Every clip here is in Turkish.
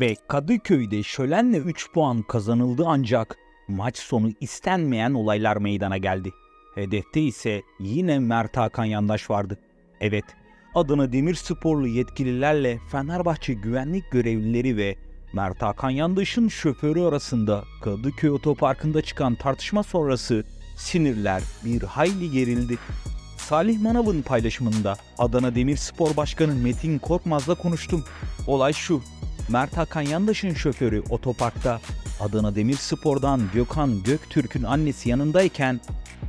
Ve Kadıköy'de şölenle 3 puan kazanıldı ancak maç sonu istenmeyen olaylar meydana geldi. Hedefte ise yine Mert Hakan Yandaş vardı. Evet, Adana Demirsporlu yetkililerle Fenerbahçe güvenlik görevlileri ve Mert Hakan Yandaş'ın şoförü arasında Kadıköy Otoparkı'nda çıkan tartışma sonrası sinirler bir hayli gerildi. Salih Manav'ın paylaşımında Adana Demirspor Başkanı Metin Korkmaz'la konuştum. Olay şu, Mert Hakan Yandaş'ın şoförü otoparkta Adana Demirspor'dan Gökhan Göktürk'ün annesi yanındayken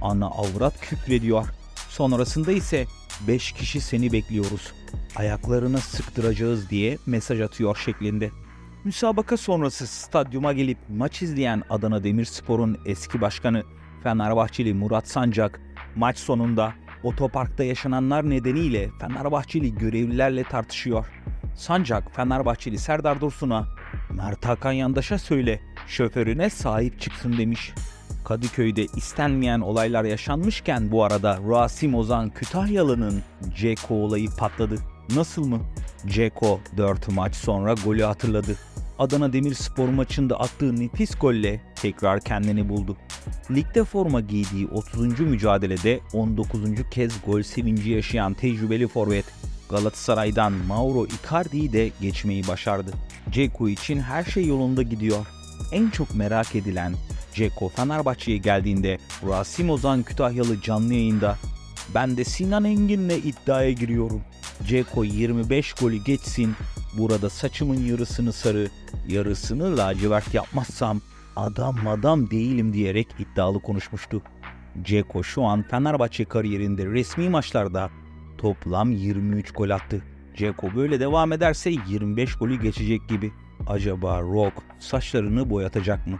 ana avrat küfrediyor. Sonrasında ise 5 kişi seni bekliyoruz. Ayaklarına sıktıracağız diye mesaj atıyor şeklinde. Müsabaka sonrası stadyuma gelip maç izleyen Adana Demirspor'un eski başkanı Fenerbahçeli Murat Sancak maç sonunda otoparkta yaşananlar nedeniyle Fenerbahçeli görevlilerle tartışıyor. Sancak Fenerbahçeli Serdar Dursun'a Mert Hakan Yandaş'a söyle şoförüne sahip çıksın demiş. Kadıköy'de istenmeyen olaylar yaşanmışken bu arada Rasim Ozan Kütahyalı'nın Ceko olayı patladı. Nasıl mı? Ceko 4 maç sonra golü hatırladı. Adana Demirspor maçında attığı nefis golle tekrar kendini buldu. Ligde forma giydiği 30. mücadelede 19. kez gol sevinci yaşayan tecrübeli forvet Galatasaray'dan Mauro Icardi'yi de geçmeyi başardı. Ceko için her şey yolunda gidiyor. En çok merak edilen Ceko Fenerbahçe'ye geldiğinde Rasim Ozan Kütahyalı canlı yayında ben de Sinan Engin'le iddiaya giriyorum. Ceko 25 golü geçsin, burada saçımın yarısını sarı, yarısını lacivert yapmazsam adam adam değilim diyerek iddialı konuşmuştu. Ceko şu an Fenerbahçe kariyerinde resmi maçlarda toplam 23 gol attı. Ceko böyle devam ederse 25 golü geçecek gibi. Acaba Rock saçlarını boyatacak mı?